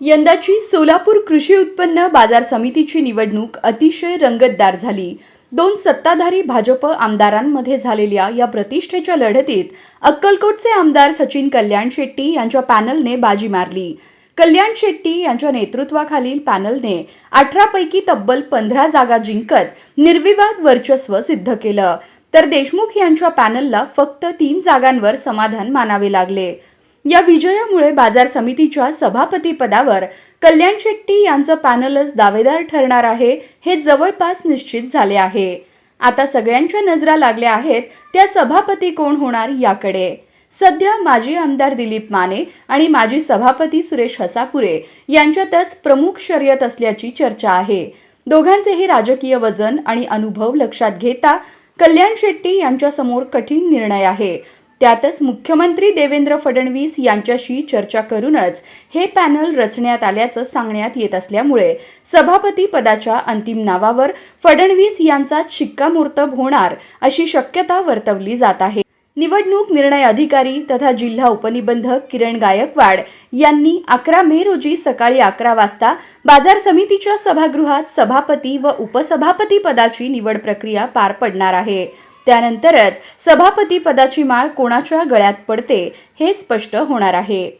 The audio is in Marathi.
यंदाची सोलापूर कृषी उत्पन्न बाजार समितीची निवडणूक अतिशय रंगतदार झाली. दोन सत्ताधारी भाजप आमदारांमध्ये झालेल्या या प्रतिष्ठेच्या लढतीत अक्कलकोटचे आमदार सचिन कल्याण शेट्टी यांच्या पॅनलने बाजी मारली. कल्याण शेट्टी यांच्या नेतृत्वाखालील पॅनलने अठरापैकी तब्बल पंधरा जागा जिंकत निर्विवाद वर्चस्व सिद्ध केलं. तर देशमुख यांच्या पॅनलला फक्त तीन जागांवर समाधान मानावे लागले. या विजयामुळे बाजार समितीच्या सभापती पदावर कल्याण शेट्टी यांचं पॅनलच दावेदार ठरणार आहे हे जवळपास निश्चित झाले आहे. आता सगळ्यांच्या नजरा लागल्या आहेत त्या सभापती कोण होणार याकडे. सध्या माजी आमदार दिलीप माने आणि माजी सभापती सुरेश हसापुरे यांच्यातच प्रमुख शर्यत असल्याची चर्चा आहे. दोघांचेही राजकीय वजन आणि अनुभव लक्षात घेता कल्याण शेट्टी यांच्यासमोर कठीण निर्णय आहे. त्यातच मुख्यमंत्री देवेंद्र फडणवीस यांच्याशी चर्चा करूनच हे पॅनल रचण्यात आल्याचं सांगण्यात येत असल्यामुळे सभापती पदाच्या अंतिम नावावर फडणवीस यांचा शिक्कामोर्तब होणार अशी शक्यता वर्तवली जात आहे. निवडणूक निर्णय अधिकारी तथा जिल्हा उपनिबंधक किरण गायकवाड यांनी अकरा मे रोजी सकाळी अकरा वाजता बाजार समितीच्या सभागृहात सभापती व उपसभापती पदाची निवड प्रक्रिया पार पडणार आहे. त्यानंतरच सभापती पदाची माळ कोणाच्या गळ्यात पडते हे स्पष्ट होणार आहे.